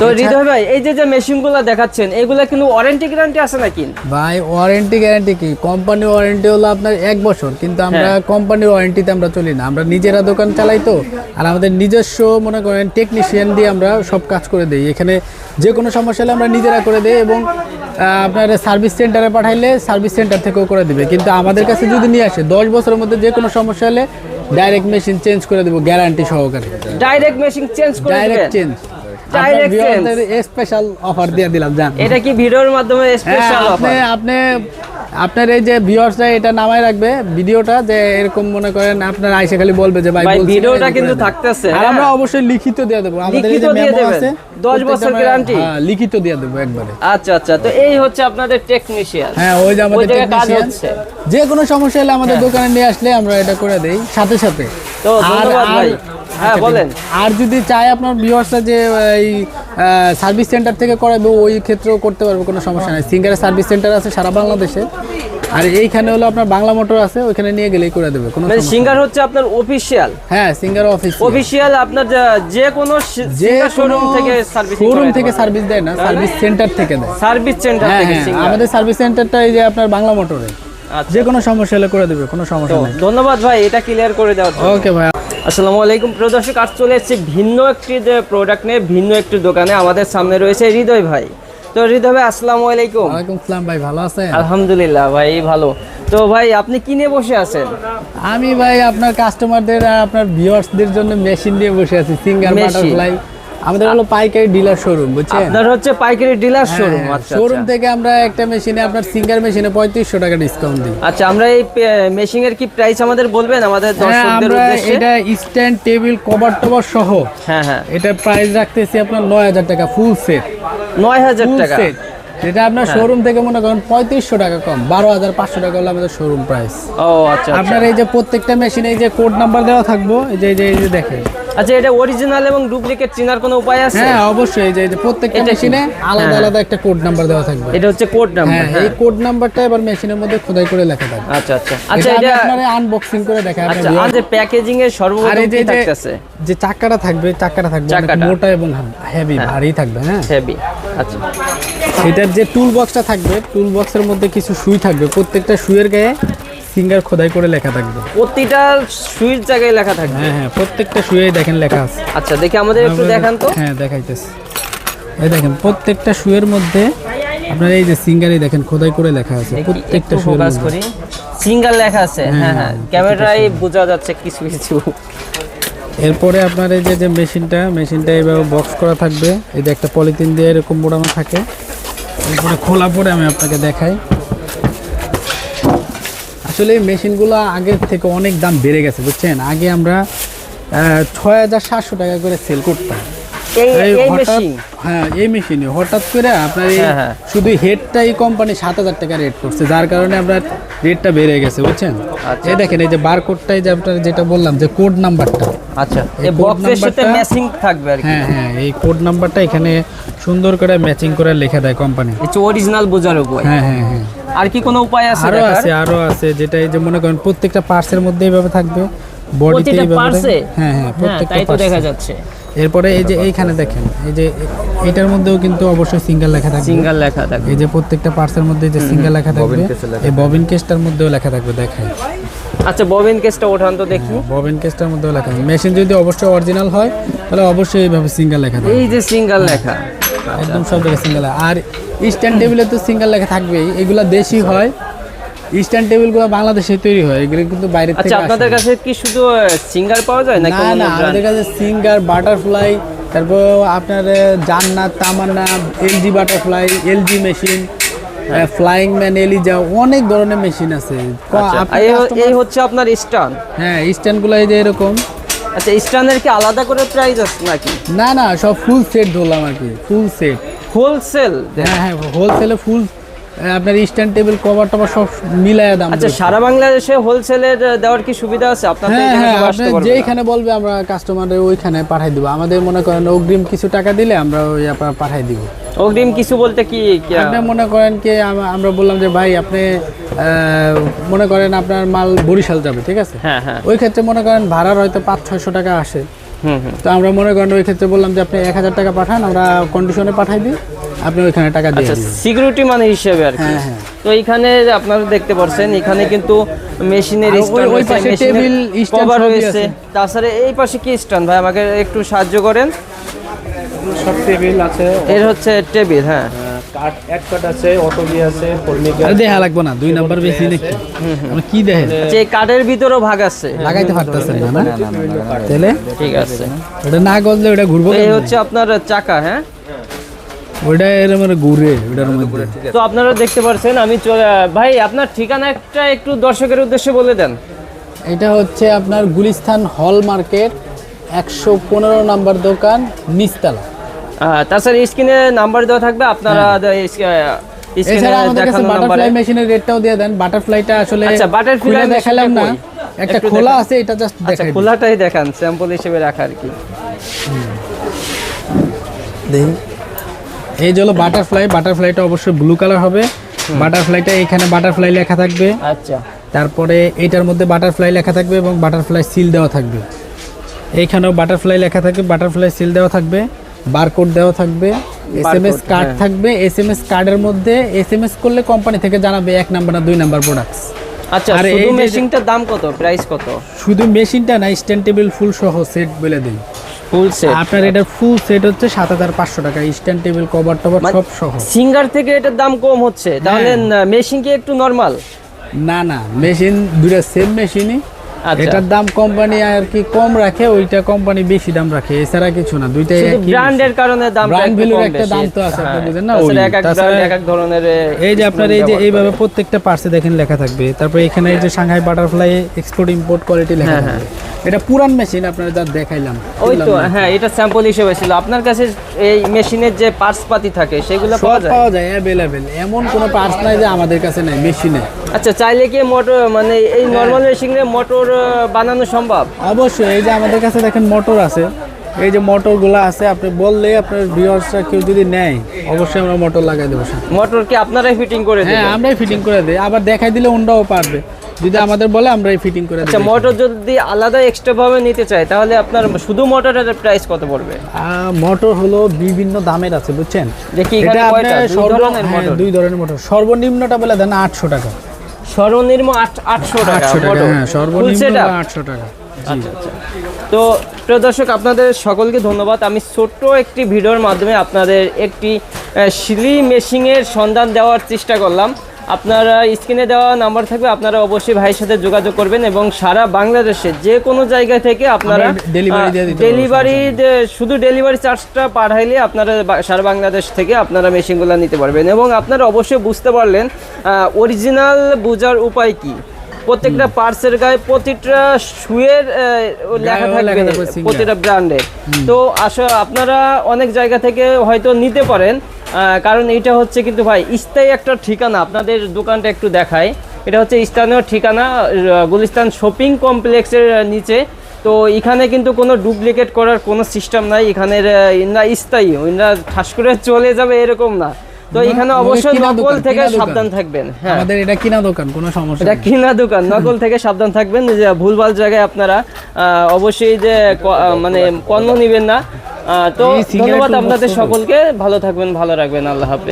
তো হৃদয় ভাই এই যে যে মেশিনগুলো দেখাচ্ছেন এগুলা কিন্তু ওয়ারেন্টি গ্যারান্টি আছে নাকি? ভাই ওয়ারেন্টি গ্যারান্টি কি? কোম্পানি ওয়ারেন্টি হলো আপনার এক বছর কিন্তু আমরা হ্যাঁ। কোম্পানির ওয়ারেন্টিতে আমরা চলি না। আমরা নিজেরা দোকান চালাই তো আর আমাদের নিজস্ব মনে করেন টেকনিশিয়ান দিয়ে আমরা সব কাজ করে দিই। এখানে যে কোনো সমস্যা হলে আমরা নিজেরা করে দিই এবং আপনার সার্ভিস সেন্টারে পাঠাইলে সার্ভিস সেন্টার থেকেও করে দিবে। কিন্তু আমাদের কাছে যদি নিয়ে আসে দশ বছরের মধ্যে যে কোনো সমস্যা হলে ডাইরেক্ট মেশিন চেঞ্জ করে দেবো গ্যারান্টি সহকারে। ডাইরেক্ট মেশিন চেঞ্জ করে ডাইরেক্ট চেঞ্জ। স্পেশাল অফার দিয়ে দিলাম জান। এটা কি ভিডিওর মাধ্যমে হ্যাঁ স্পেশাল অফার আপনি আপনার এই যে ভিউয়ার্সরা এটা নামায় রাখবে ভিডিওটা যে এরকম মনে করেন আপনার আইসে খালি বলবে যে ভাই ভাই ভিডিওটা কিন্তু থাকতেছে আর হ্যাঁ? আমরা অবশ্যই লিখিত দিয়ে দেবো। আমাদের এই যে মেমো আছে 10 বছর হ্যাঁ, লিখিত দিয়ে দেবো একবারে। আচ্ছা আচ্ছা তো এই হচ্ছে আপনাদের টেকনিশিয়ান হ্যাঁ ওই যে আমাদের যে কোনো সমস্যা হলে আমাদের দোকানে নিয়ে আসলে আমরা এটা করে দেই সাথে সাথে। তো আর- ধন্যবাদ ভাই। হ্যাঁ আচ্ছা, বলেন। আর যদি চায় আপনার ভিউয়ার্সরা যে এই সার্ভিস সেন্টার থেকে করাবে ওই ক্ষেত্রেও করতে পারবে কোনো সমস্যা নেই। সিঙ্গারের সার্ভিস সেন্টার আছে সারা বাংলাদেশে। আর এইখানে হলো আপনার বাংলা মোটর আছে ওইখানে নিয়ে গেলেই করে দেবে কোনো মানে সিঙ্গার হচ্ছে আপনার অফিসিয়াল হ্যাঁ সিঙ্গার অফিস অফিসিয়াল আপনার যে- কোনো যে শোরুম থেকে সার্ভিস শোরুম থেকে সার্ভিস দেয় না সার্ভিস সেন্টার থেকে দেয়। সার্ভিস সেন্টার হ্যাঁ থেকে হ্যাঁ আমাদের সার্ভিস সেন্টারটা এই যে আপনার বাংলা মোটরে আচ্ছা। যে কোনো সমস্যা হলে করে দেবে কোনো সমস্যা নেই। ধন্যবাদ ভাই এটা ক্লিয়ার করে দেওয়ার ওকে ভাই। আসসালামু আলাইকুম। প্রিয় দর্শক আজ চলে এসেছি ভিন্ন একটি প্রোডাক্ট নিয়ে ভিন্ন একটি দোকানে। আমাদের সামনে রয়েছে হৃদয় ভাই। তো হৃদয় ভাই আসসালামু আলাইকুম। ওয়ালাইকুম সালাম ভাই ভালো আছেন? আলহামদুলিল্লাহ ভাই ভালো। তো ভাই আপনি কি নিয়ে বসে আছেন? আমি ভাই আপনার কাস্টমারদের আর আপনার ভিউয়ার্সদের জন্য মেশিন নিয়ে বসে আছি সিঙ্গার বাটারফ্লাই আমাদের হলো পাইকারি ডিলার শোরুম বুঝছেন? আপনার হচ্ছে পাইকারি ডিলার শোরুম আচ্ছা শোরুম আচ্ছা। থেকে আমরা একটা মেশিনে আপনার সিঙ্গার মেশিনে পঁয়ত্রিশশো টাকা ডিসকাউন্ট দিই। আচ্ছা আমরা এই মেশিং এর কি প্রাইস আমাদের বলবেন আমাদের হ্যাঁ দর্শকদের আমরা উদ্দেশ্যে? এটা স্ট্যান্ড টেবিল কভার টভার সহ হ্যাঁ হ্যাঁ। এটা প্রাইস রাখতেছি আপনার নয় হাজার টাকা ফুল সেট নয় হাজার ফুল টাকা। সেট যেটা আপনার শোরুম থেকে মনে করেন পঁয়ত্রিশশো টাকা কম বারো হাজার পাঁচশো টাকা হলো আমাদের শোরুম প্রাইস ও আচ্ছা আচ্ছা। আপনার এই যে প্রত্যেকটা মেশিনে এই যে কোড নাম্বার দেওয়া থাকব এই যে এই যে দেখেন। আচ্ছা এটা অরিজিনাল এবং ডুপ্লিকেট চেনার কোনো উপায় আছে? হ্যাঁ অবশ্যই এই যে এই যে প্রত্যেকটা মেশিনে আলাদা হ্যাঁ। আলাদা একটা কোড নাম্বার দেওয়া থাকবে। এটা হচ্ছে কোড নাম্বার হ্যাঁ এই কোড নাম্বারটা এবার মেশিনের মধ্যে খোদাই করে লেখা থাকবে। আচ্ছা আচ্ছা। আচ্ছা এটা এটা আপনারা আনবক্সিং করে দেখা আচ্ছা আর যে প্যাকেজিং এর সর্বপ্রথম যে কি থাকতেছে? যে চাকাটা থাকবে চাকাটা থাকবে মোটা এবং হেভি ভারী থাকবে হ্যাঁ। হেভি আচ্ছা। এটার যে টুল বক্সটা থাকবে টুল বক্সের মধ্যে কিছু সুই থাকবে। প্রত্যেকটা সুইয়ের গায়ে সিঙ্গার খোদাই করে লেখা থাকবে। প্রতিটা সুইয়ের জায়গায় লেখা থাকবে? হ্যাঁ হ্যাঁ প্রত্যেকটা সুয়ে দেখেন লেখা আছে। আচ্ছা দেখি আমাদের একটু দেখান তো। হ্যাঁ দেখাইতেছি। এই দেখেন প্রত্যেকটা শুয়ের মধ্যে আপনার এই যে সিঙ্গারই দেখেন খোদাই করে লেখা আছে। প্রত্যেকটা ফোকাস মধ্যে। করি। সিঙ্গেল লেখা আছে। হ্যাঁ হ্যাঁ ক্যামেরায় বোঝা যাচ্ছে কিছু কিছু। এরপরে আপনার এই যে যে মেশিনটা মেশিনটা এইভাবে বক্স করা থাকবে। এই যে একটা পলিথিন দিয়ে এরকম মোড়ানো থাকে। এরপরে খোলা পরে আমি আপনাকে দেখাই। আসলে এই মেশিনগুলো আগের থেকে অনেক দাম বেড়ে গেছে, বুঝছেন? আগে আমরা ছয় হাজার সাতশো টাকা করে সেল করতাম। এই এই এই হ্যাঁ এই মেশিনে হঠাৎ করে আপনার এই হ্যাঁ, হ্যাঁ। শুধু হেডটাই কোম্পানি সাত হাজার টাকা রেট করছে যার কারণে আপনার রেটটা বেড়ে গেছে বুঝছেন? আচ্ছা। এই দেখেন এই যে বারকোডটাই যে আপনার যেটা বললাম যে কোড নাম্বারটা আচ্ছা এই এই বক্সের সাথে ম্যাচিং থাকবে আর কি। হ্যাঁ হ্যাঁ এই কোড নাম্বারটা এখানে সুন্দর করে ম্যাচিং করে লেখা দেয় কোম্পানি অরিজিনাল বোঝার উপায়। হ্যাঁ হ্যাঁ হ্যাঁ। আর কি কোনো উপায় আছে আরও আছে আরও আছে যেটা এই যে মনে করেন প্রত্যেকটা পার্টসের মধ্যে এইভাবে থাকবে। প্রতিটা পার্সে হ্যাঁ হ্যাঁ হ্যাঁ প্রত্যেকটা তাই তো দেখা যাচ্ছে। এরপরে এই যে এইখানে দেখেন এই যে এটার মধ্যেও কিন্তু অবশ্যই সিঙ্গেল লেখা থাকবে। সিঙ্গেল লেখা থাকবে। এই যে প্রত্যেকটা পার্টসের মধ্যে যে সিঙ্গেল লেখা থাকবে এই ববিন কেসটার মধ্যেও লেখা থাকবে দেখাই আচ্ছা ববিন কেসটা ওঠান তো দেখি। ববিন কেসটার মধ্যেও লেখা থাকবে। মেশিন যদি অবশ্যই অরিজিনাল হয় তাহলে অবশ্যই এইভাবে সিঙ্গেল লেখা থাকবে। এই যে সিঙ্গেল লেখা। একদম সব জায়গায় সিঙ্গেল আর স্ট্যান্ড টেবিলে তো সিঙ্গেল লেখা থাকবেই। এগুলা দেশি হয়। স্ট্যান্ড টেবিলগুলো বাংলাদেশে তৈরি হয় এগুলো কিন্তু বাইরে থেকে আচ্ছা আপনাদের কাছে কি শুধু সিঙ্গার পাওয়া যায় নাকি না না আমাদের কাছে সিঙ্গার বাটারফ্লাই তারপর আপনার Jannat Tamanna LG butterfly LG machine flying man Eliza অনেক ধরনের মেশিন আছে। আচ্ছা, এই- হচ্ছে আপনার স্টান হ্যাঁ স্ট্যান্ডগুলো এই যে এরকম। আচ্ছা স্টানের কি আলাদা করে প্রাইস আছে নাকি? না না সব ফুল সেট ধরলাম আর কি ফুল সেট হোলসেল হ্যাঁ হ্যাঁ হোলসেলে ফুল আপনার স্ট্যান্ড টেবিল কভার টভার সব মিলায় দাম আচ্ছা সারা বাংলাদেশে হোলসেলের দেওয়ার কি সুবিধা আছে? আপনাদের হ্যাঁ হ্যাঁ আপনি যেখানে বলবে আমরা কাস্টমারের ওইখানে পাঠাই দিব। আমাদের মনে করেন অগ্রিম কিছু টাকা দিলে আমরা ওই আপনার পাঠাই দিব। অগ্রিম কিছু বলতে কি আপনি মনে করেন কি আমরা বললাম যে ভাই আপনি মনে করেন আপনার মাল বরিশাল যাবে ঠিক আছে? হ্যাঁ হ্যাঁ। ওই ক্ষেত্রে মনে করেন ভাড়ার হয়তো পাঁচ ছয়শো টাকা আসে। তো আমরা মনে করেন ওই ক্ষেত্রে বললাম যে আপনি এক হাজার টাকা পাঠান আমরা কন্ডিশনে পাঠাই দিই। আপনি ওইখানে টাকা দিয়ে আচ্ছা সিকিউরিটি মানে হিসেবে আর কি হ্যাঁ, হ্যাঁ। তো এখানে আপনারা দেখতে পাচ্ছেন এখানে কিন্তু মেশিনের ওই- ওই পাশে টেবিল, স্ট্যান্ড কভার রয়েছে তাছাড়া এই পাশে কি স্ট্যান্ড ভাই আমাকে একটু সাহায্য করেন সব টেবিল আছে এর হচ্ছে টেবিল হ্যাঁ কাঠ এক কাঠ আছে অটোবি আছে ফর্মিক আরে দেখা লাগবে না দুই নাম্বার বেশি আমরা কি দেখেন যে কাঠের ভিতরেও ভাগ আছে লাগাইতে পারতেছেন না না তাহলে ঠিক আছে ওটা না গজলে ওটা ঘুরবো এই হচ্ছে আপনার চাকা হ্যাঁ মানে ঘুরে ওটার মধ্যে। তো আপনারা দেখতে পাচ্ছেন আমি চলে ভাই আপনার ঠিকানাটা একটু দর্শকের উদ্দেশ্যে বলে দেন। এটা হচ্ছে আপনার গুলিস্তান হল মার্কেট একশো পনেরো নাম্বার দোকান নিচতলা। তাছাড়া স্ক্রিনে নাম্বার দেওয়া থাকবে আপনারা এছাড়া আমাদের কাছে বাটারফ্লাই মেশিনের রেটটাও দিয়ে দেন বাটারফ্লাইটা আসলে আচ্ছা, খুলে দেখালাম না। একটা খোলা আছে এটা জাস্ট আচ্ছা দেখাই খোলাটাই দেখান স্যাম্পল হিসেবে রাখা আর কি। দেখি। এই যে হলো বাটারফ্লাই বাটারফ্লাইটা অবশ্যই ব্লু কালার হবে। বাটারফ্লাইটা এখানে বাটারফ্লাই লেখা থাকবে। আচ্ছা। তারপরে এইটার মধ্যে বাটারফ্লাই লেখা থাকবে এবং বাটারফ্লাই সিল দেওয়া থাকবে। এইখানেও বাটারফ্লাই লেখা থাকবে বাটারফ্লাই সিল দেওয়া থাকবে বারকোড দেওয়া থাকবে এস এম এস কার্ড হ্যাঁ। থাকবে এস এম এস কার্ডের মধ্যে এস এম এস করলে কোম্পানি থেকে জানাবে এক নাম্বার না দুই নাম্বার প্রোডাক্টস আচ্ছা আর এই মেশিনটার দাম কত? প্রাইস কত? শুধু মেশিনটা না স্ট্যান্ড টেবিল ফুল সহ সেট বলে দিই। ফুল সেট আপনার এটা ফুল সেট হচ্ছে সাত হাজার পাঁচশো টাকা। স্ট্যান্ড টেবিল কভার টভার সব সহ। সিঙ্গার থেকে এটার দাম কম হচ্ছে। তাহলে হ্যাঁ। মেশিন কি একটু নরমাল না না মেশিন দুটো সেম মেশিনই। এটার দাম কোম্পানি আর কি কম রাখে ওইটা কোম্পানি বেশি দাম রাখে এছাড়া কিছু না দুইটাই একই ব্র্যান্ডের কারণে দাম value র একটা দাম তো আছে, আপনি বুঝেন না, ওই। এক এক এক এক ধরনের এই যে আপনার এই যে এইভাবে প্রত্যেকটা পার্সে দেখেন লেখা থাকবে তারপরে এখানে এই যে Shanghai butterfly export import quality লেখা হ্যাঁ, থাকবে। এটা পুরান মেশিন আপনার যা দেখাইলাম ওই তো হ্যাঁ এটা স্যাম্পল হিসেবে ছিল। আপনার কাছে এই মেশিনের যে পার্টস পাতি থাকে সেগুলো পাওয়া যায়? পাওয়া যায় অ্যাভেলেবেল এমন কোনো পার্টস নাই যে আমাদের কাছে নাই মেশিনে আচ্ছা চাইলে কি মোটর মানে এই নরমাল মেশিনে মোটর বানানো সম্ভব? অবশ্যই এই যে আমাদের কাছে দেখেন মোটর আছে। এই যে মোটরগুলো আছে আপনি বললে আপনার ভিউয়ার্সরা কেউ যদি নেয় অবশ্যই আমরা মোটর লাগাই দেবো মোটর কি আপনারাই ফিটিং করে হ্যাঁ আমরাই ফিটিং করে দিই। আবার দেখাই দিলে অন্যরাও পারবে। যদি আমাদের বলে আমরাই ফিটিং করে আচ্ছা মোটর যদি আলাদা এক্সট্রা ভাবে নিতে চাই তাহলে আপনার শুধু মোটরের প্রাইস কত পড়বে? মোটর হলো বিভিন্ন দামের আছে বুঝছেন? দেখি এখানে কয়টা? দুই ধরনের হ্যাঁ, মোটর। দুই ধরনের মোটর। সর্বনিম্নটা বলে দেন আটশো টাকা। সর্বনিম্ন আট- আটশো টাকা আটশো টাকা হ্যাঁ সর্বনিম্ন setup? আটশো টাকা। আচ্ছা আচ্ছা। তো প্রিয় দর্শক আপনাদের সকলকে ধন্যবাদ। আমি ছোট্ট একটি ভিডিওর মাধ্যমে আপনাদের একটি সিলি মেশিংয়ের সন্ধান দেওয়ার চেষ্টা করলাম। আপনারা স্ক্রিনে দেওয়া নাম্বার থাকবে আপনারা অবশ্যই ভাইয়ের সাথে যোগাযোগ করবেন এবং সারা বাংলাদেশে যে কোনো জায়গা থেকে আপনারা ডেলিভারি শুধু ডেলিভারি চার্জটা পাঠাইলে আপনারা সারা বাংলাদেশ থেকে আপনারা মেশিনগুলো নিতে পারবেন এবং আপনারা অবশ্যই বুঝতে পারলেন অরিজিনাল বোঝার উপায় কি। প্রত্যেকটা পার্টসের গায়ে প্রতিটা শুয়ের লেখা থাকবে। প্রতিটা ব্র্যান্ডে। তো আসলে আপনারা অনেক জায়গা থেকে হয়তো নিতে পারেন কারণ এটা হচ্ছে কিন্তু ভাই স্থায়ী একটা ঠিকানা। আপনাদের দোকানটা একটু দেখায় এটা হচ্ছে স্থানীয় ঠিকানা গুলিস্তান শপিং কমপ্লেক্সের নিচে। তো এখানে কিন্তু কোনো ডুপ্লিকেট করার কোনো সিস্টেম নাই। এখানের ইনরা স্থায়ী। ইনরা ঠাস করে চলে যাবে এরকম না। তো এখানে অবশ্যই নকল থেকে সাবধান থাকবেন হ্যাঁ। আমাদের এটা কিনা দোকান কোনো সমস্যা এটা কিনা দোকান নকল থেকে সাবধান থাকবেন। যে ভুলভাল জায়গায় আপনারা আহ, অবশ্যই যে মানে পণ্য নেবেন না। আহ, তো ধন্যবাদ আপনাদের সকলকে। ভালো থাকবেন ভালো রাখবেন। আল্লাহ হাফেজ।